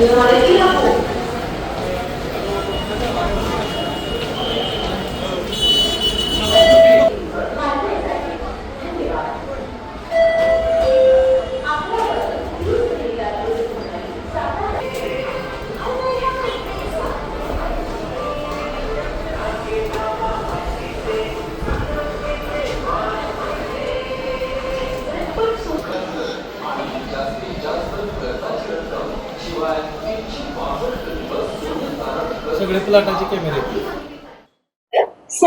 you want सगळे प्लाटाचे कॅमेरे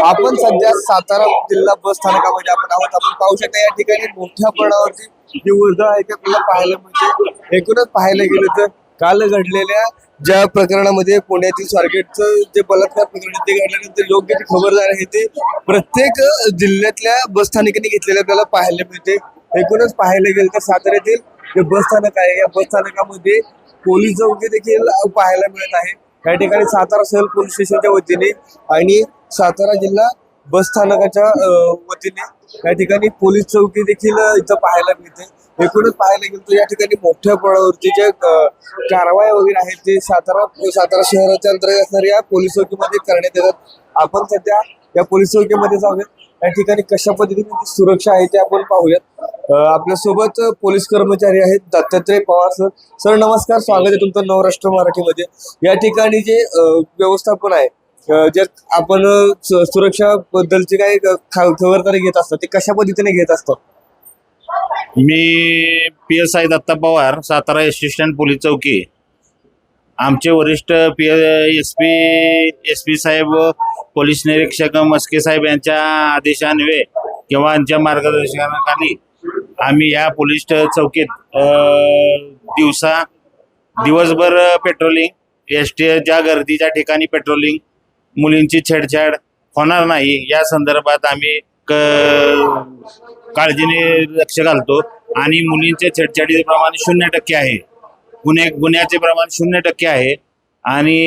आपण सध्या सातारा जिल्हा बस स्थानकामध्ये आपण आहोत. आपण पाहू शकता या ठिकाणी मोठ्या प्रमाणावरती जी वर्दळ आहे ते आपल्याला पाहायला मिळते. एकूणच पाहायला गेलं तर काल घडलेल्या ज्या प्रकरणामध्ये पुण्यातील स्वारगेटचं जे बलात्कार प्रकरण ते घडल्यानंतर योग्य ती खबरदार आहे ते प्रत्येक जिल्ह्यातल्या बस स्थानिकांनी घेतलेल्या आपल्याला पाहायला मिळते. एकूणच पाहायला गेलं तर साताऱ्यातील जे बस स्थानक आहे या बस स्थानकामध्ये पोलीस चौकी देखील पाहायला मिळत आहे. या ठिकाणी सातारा शहर पोलीस स्टेशनच्या वतीने आणि सातारा जिल्हा बस स्थानकाच्या वतीने या ठिकाणी पोलीस चौकी देखील इथं पाहायला मिळते. एकूणच पाहायला गेलं तर या ठिकाणी मोठ्या प्रमाणावरती जे कारवाया कारवाई वगैरे आहेत ते सातारा सातारा शहराच्या अंतर्गत असणाऱ्या या पोलीस चौकीमध्ये करण्यात येतात. आपण सध्या या पोलीस चौकीमध्ये जाऊया या ठिकाणी कशा पद्धतीने सुरक्षा आहे ते आपण पाहूयात. आपल्यासोबत पोलीस कर्मचारी आहेत दत्तात्रय पवार सर. सर नमस्कार. स्वागत आहे तुमचं नवराष्ट्र मराठीमध्ये. या ठिकाणी जे व्यवस्थापन आहे अ, जे आपण सुरक्षा बद्दलची काही खबरदारी घेत असतात ते कशा पद्धतीने घेत असतात? मी P S I Datta Pawar Satara assistant police चौकी. आमचे वरिष्ठ P S P S P साहेब पोलीस निरीक्षक मस्के साहेब यांच्या आदेशान्वये किंवा यांच्या मार्गदर्शनाखाली आम्ही या पोलीस चौकीत दिवसा दिवसभर पेट्रोलिंग एस टी ज्या गर्दीच्या ठिकाणी पेट्रोलिंग मुलींची छेडछाड होणार नाही या संदर्भात आम्ही क काळजीने लक्ष घालतो आणि मुलींच्या छेडछाडीचे प्रमाण शून्य टक्के आहे. गुन्हे गुन्ह्याचे प्रमाण शून्य टक्के आहे. आणि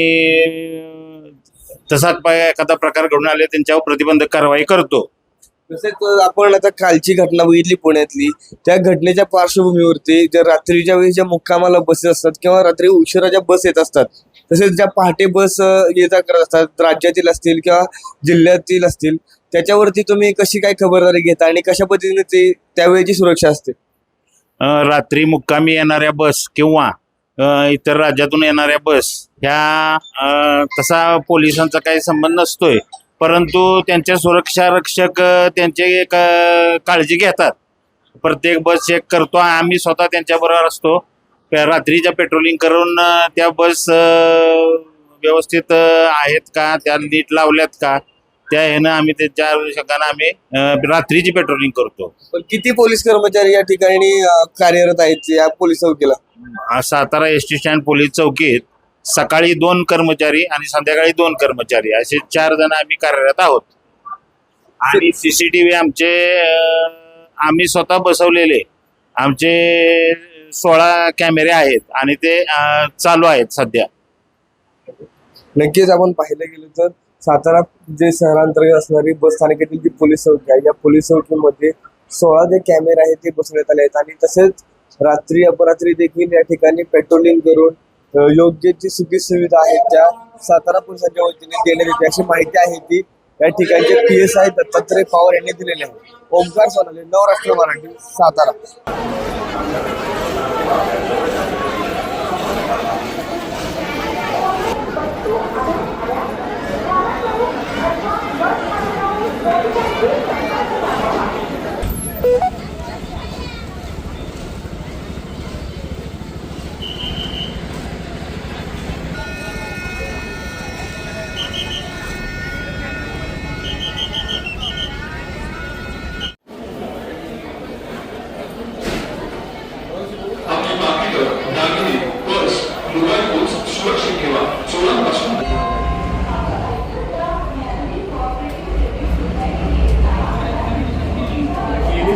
तसाच एखादा प्रकार घडून आले त्यांच्यावर प्रतिबंधक कारवाई करतो. तसेच आपण आता कालची घटना बघितली पुण्यातली. त्या घटनेच्या पार्श्वभूमीवरती ज्या रात्रीच्या वेळी ज्या मुक्कामाला बसेस असतात किंवा रात्री उशिरा ज्या बस येत असतात तसेच ज्या पहाटे बस ये जा करत असतात राज्यातील असतील किंवा जिल्ह्यातील असतील त्याच्यावरती तुम्ही कशी काय खबरदारी घेता आणि कशा पद्धतीने ते त्यावेळेची सुरक्षा असते? रात्री मुक्कामी येणाऱ्या बस किंवा इतर राज्यातून येणाऱ्या बस ह्या तसा पोलिसांचा काही संबंध नसतोय. परंतु त्यांच्या सुरक्षा रक्षक त्यांचे काळजी घेतात. प्रत्येक बस चेक करतो. आम्ही स्वतः त्यांच्याबरोबर असतो. रात्रीच्या पेट्रोलिंग करून त्या बस व्यवस्थित आहेत का? त्या नीट लावल्यात का? त्या ह्यानं आम्ही त्याच्या अनुषंगानं आम्ही रात्रीची पेट्रोलिंग करतो. पण किती पोलीस कर्मचारी या ठिकाणी कार्यरत आहेत या police चौकीला? Satara S T stand police चौकीत सकाळी दोन कर्मचारी आणि संध्याकाळी दोन कर्मचारी असे चार जण आम्ही कार्यरत आहोत. आणि सीसीटीव्ही आमचे आम्ही स्वतः बसवलेले. आमचे सोळा कॅमेरे आहेत आणि ते चालू आहेत सध्या. नक्कीच आपण पाहिलं गेलं तर सातारा जे शहरांतर्गत असणारी बस स्थानकातील जी पोलीस चौकी आहे या पोलीस चौकीमध्ये सोळा जे कॅमेरे आहेत ते बसवण्यात आले आहेत. आणि तसेच रात्री अपरात्री देखील या ठिकाणी पेट्रोलिंग करून योग्य जी सुखी सुविधा आहेत त्या सातारा पोलिसांच्या वतीने देण्यात येते अशी माहिती आहे ती या ठिकाणचे P S I Dattatray Pawar यांनी दिलेली आहे. ओमकार सोनाले नवराष्ट्र मराठी सातारा.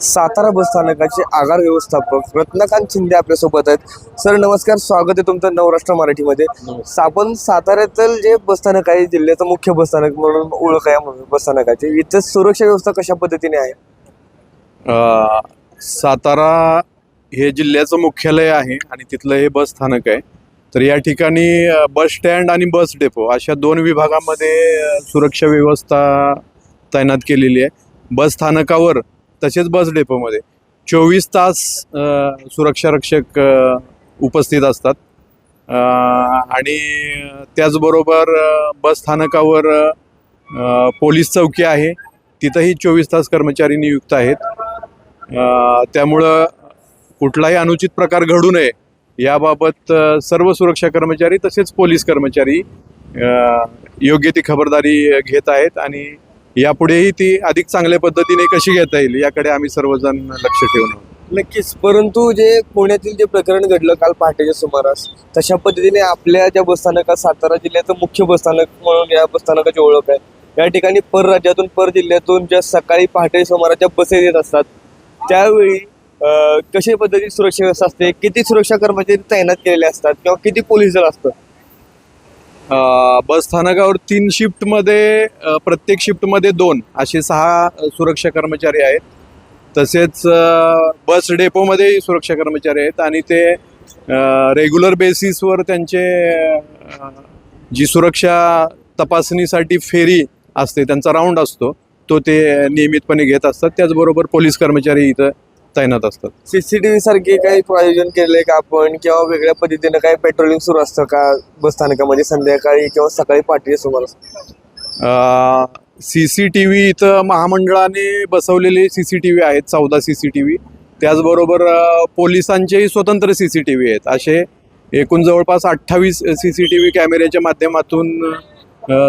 सातारा बस स्थानकाचे आगार व्यवस्थापक रत्नकांत शिंदे आपल्यासोबत आहेत. सर नमस्कार स्वागत आहे तुमचं नवराष्ट्र मराठीमध्ये. आपण साताऱ्यातील जे बसस्थानक आहे जिल्ह्याचं मुख्य बसस्थानक म्हणून ओळख आहे म्हणून बसस्थानकाची इथं सुरक्षा व्यवस्था कशा पद्धतीने आहे? सातारा हे जिल्ह्याचं मुख्यालय आहे आणि तिथलं हे बस स्थानक आहे. तर या ठिकाणी बस स्टँड आणि बस डेपो अशा दोन विभागामध्ये सुरक्षा व्यवस्था तैनात केलेली आहे. बस स्थानकावर तसेच बस डेपोमध्ये चोवीस तास सुरक्षारक्षक सुरक्षा रक्षक उपस्थित असतात. आणि त्याचबरोबर बस स्थानकावर पोलीस चौकी आहे. तिथंही चोवीस तास कर्मचारी नियुक्त आहेत. त्यामुळं कुठलाही अनुचित प्रकार घडू नये याबाबत सर्व सुरक्षा कर्मचारी तसेच पोलीस कर्मचारी योग्य ती खबरदारी घेत आहेत आणि यापुढेही ती अधिक चांगल्या पद्धतीने कशी घेता येईल याकडे आम्ही सर्वजण लक्ष ठेवून नक्कीच. परंतु जे पुण्यातील जे प्रकरण घडलं काल पहाटेच्या सुमारास तशा पद्धतीने आपल्या ज्या बसस्थानकात सातारा जिल्ह्याचं मुख्य बसस्थानक म्हणून या बसस्थानकाची ओळख आहे. या ठिकाणी पर राज्यातून पर जिल्ह्यातून ज्या सकाळी पहाटे सुमाराच्या बसेस येत असतात त्यावेळी कशा पद्धतीची सुरक्षा व्यवस्था असते? किती सुरक्षा कर्मचारी तैनात केलेले असतात? किंवा किती पोलीस दल असतं? बस स्थानकावर तीन शिफ्टमध्ये प्रत्येक शिफ्टमध्ये दोन असे सहा सुरक्षा कर्मचारी आहेत. तसेच बस डेपोमध्येही सुरक्षा कर्मचारी आहेत आणि ते रेग्युलर बेसिसवर त्यांचे जी सुरक्षा तपासणीसाठी फेरी असते त्यांचा राऊंड असतो तो ते नियमितपणे घेत असतात. त्याचबरोबर पोलीस कर्मचारी इथं तैनात असतात. सीसीटीव्ही सारखे काही आयोजन केलंय का आपण? किंवा वेगळ्या पद्धतीने काही पेट्रोलिंग सुरू असतं का बसस्थानकामध्ये संध्याकाळी किंवा सकाळी पहाटेच्या सुमारास सी सी टी व्ही इथं महामंडळाने बसवलेले सी सी टी व्ही आहेत चौदा सी सी टी व्ही. त्याचबरोबर पोलिसांचेही स्वतंत्र सी सी टी व्ही आहेत. असे एकूण जवळपास अठ्ठावीस सी सी टी व्ही कॅमेऱ्याच्या माध्यमातून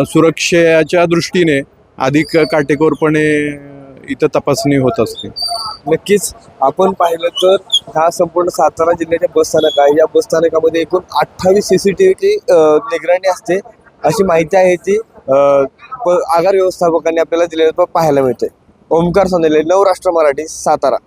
सुरक्षेच्या दृष्टीने अधिक काटेकोरपणे इथं तपासणी होत असते. नक्कीच. आपण पाहिलं तर हा संपूर्ण सातारा जिल्ह्याच्या बसस्थानक आहे. या बसस्थानकामध्ये एकूण अठ्ठावीस सीसीटीव्हीची निगराणी असते. अशी माहिती आहे ती आगार व्यवस्थापकांनी आपल्याला दिलेलं पाहायला मिळते. ओमकार सोनेले नवराष्ट्र मराठी सातारा.